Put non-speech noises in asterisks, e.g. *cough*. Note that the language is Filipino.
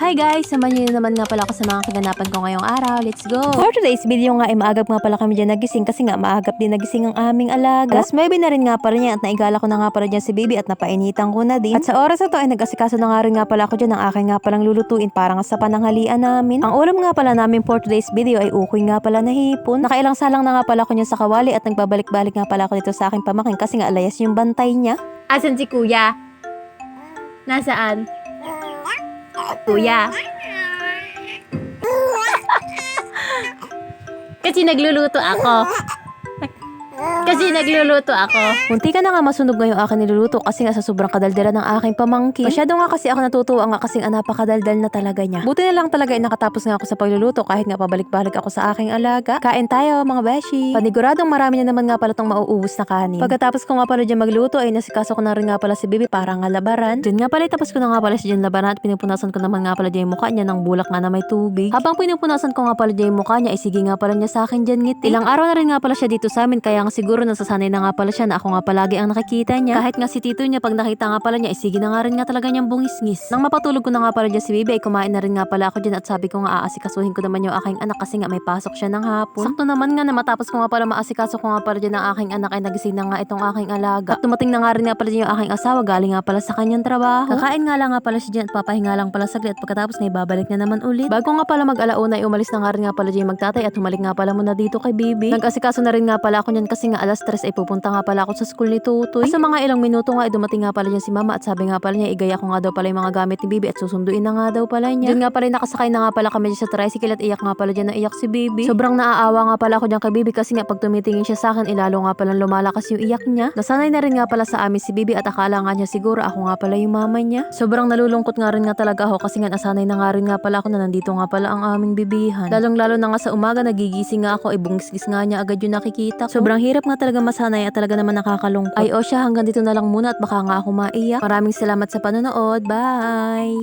Hi guys! Samahan niyo naman nga pala ako sa mga kaganapan ko ngayong araw. Let's go! For today's video nga ay maagap nga pala kami dyan nagising kasi nga maagap din nagising ang aming alaga. Alas 9 na rin nga pala niya at naigala ko na nga pala dyan si baby at napainitan ko na din. At sa oras na to ay nag-asikaso na nga rin nga pala ako dyan ng aking nga palang lulutuin para nga sa pananghalian namin. Ang ulam nga pala namin for today's video ay ukoy nga pala na hipon. Nakailang salang na nga pala ako niyan sa kawali at nagbabalik-balik nga pala ako dito sa aking pamakin kasi nga alayas yung bantay niya. Asan si kuya? Nasaan? Kuya? *laughs* Kasi nagluluto ako. Kasi nagluluto ako. Munti ka na nga masunog ngayong aking niluluto kasi nga sa sobrang kadaldala ng aking pamangkin. Masyado nga kasi ako natutuwa nga kasi nga napakadaldal na talaga niya. Buti na lang talaga ay nakatapos nga ako sa pagluluto kahit nga pabalik-balik ako sa aking alaga. Kain tayo mga beshi. Paniguradong marami na naman nga pala tong mauubos na kanin. Pagkatapos ko nga pala dyan magluto ay nasikaso ko na rin nga pala si Bibi para nga labaran. Diyan nga pala tapos ko na nga pala si dyan labaran at pinupunasan ko naman nga pala dyan yung mukha niya ng bulak nga na may tubig. Habang pinupunasan ko nga pala dyan yung mukha niya ay sige nga pala niya sa akin dyan ngiti. Ilang araw na rin nga pala siya dito sa amin kaya nga siguro nasasanay na nga pala siya na ako nga palagi ang nakikita niya. Kahit nga si tito niya pag nakita nga pala niya, ay sige na nga rin nga talaga niyang bungis-ngis. Nang mapatulog ko na nga pala dyan si Bibi, kumain na rin nga pala ako dyan at sabi ko nga aasikasuhin ko naman yung aking anak kasi nga may pasok siya ng hapon. Sakto naman nga na matapos ko nga pala maasikaso ko nga pala dyan ang aking anak ay nagising na nga itong aking alaga. At dumating na nga rin nga pala dyan yung aking asawa galing nga pala sa kanyang trabaho. Kakain nga lang nga pala siya dyan at papahinga lang pala saglit at pagkatapos na ibabalik na naman ulit. Bago nga pala mag-alauna ay umalis na nga rin nga pala dyan magtatay at humalik nga pala muna dito kay Bibi. Nag-asikaso na rin nga pala ako dyan kasi nga alas 3 ay pupunta nga pala ako sa school ni Tutoy. Sa mga ilang minuto nga ay dumating nga pala dyan si mama at sabi nga pala niya igaya ko nga daw pala yung mga gamit ni Bibi at susunduin na nga daw pala niya. Diyan nga pala nakasakay na nga pala kami sa tricycle at iyak nga pala dyan na iyak si Bibi. Sobrang naaawa nga pala ako dyan kay Bibi kasi nga pag tumitingin siya sa akin ilalo nga pala lumalakas yung iyak niya. Nasanay na rin nga pala sa amin si Bibi at akala nga niya siguro ako nga pala yung mama niya. Sobrang nalulungkot nga rin nga talaga ako kasi nga nasanay na nga rin nga pala ako na nandito nga pala ang aming bibihan. Lalong lalo na nga sa umaga nagigising nga ako ay bungisgis nga niya agad yung nakikita ko. Sobrang hirap nga talaga masanay at talaga naman nakakalungkot. Ay o siya hanggang dito na lang muna at baka nga ako maiyak. Maraming salamat sa panonood. Bye!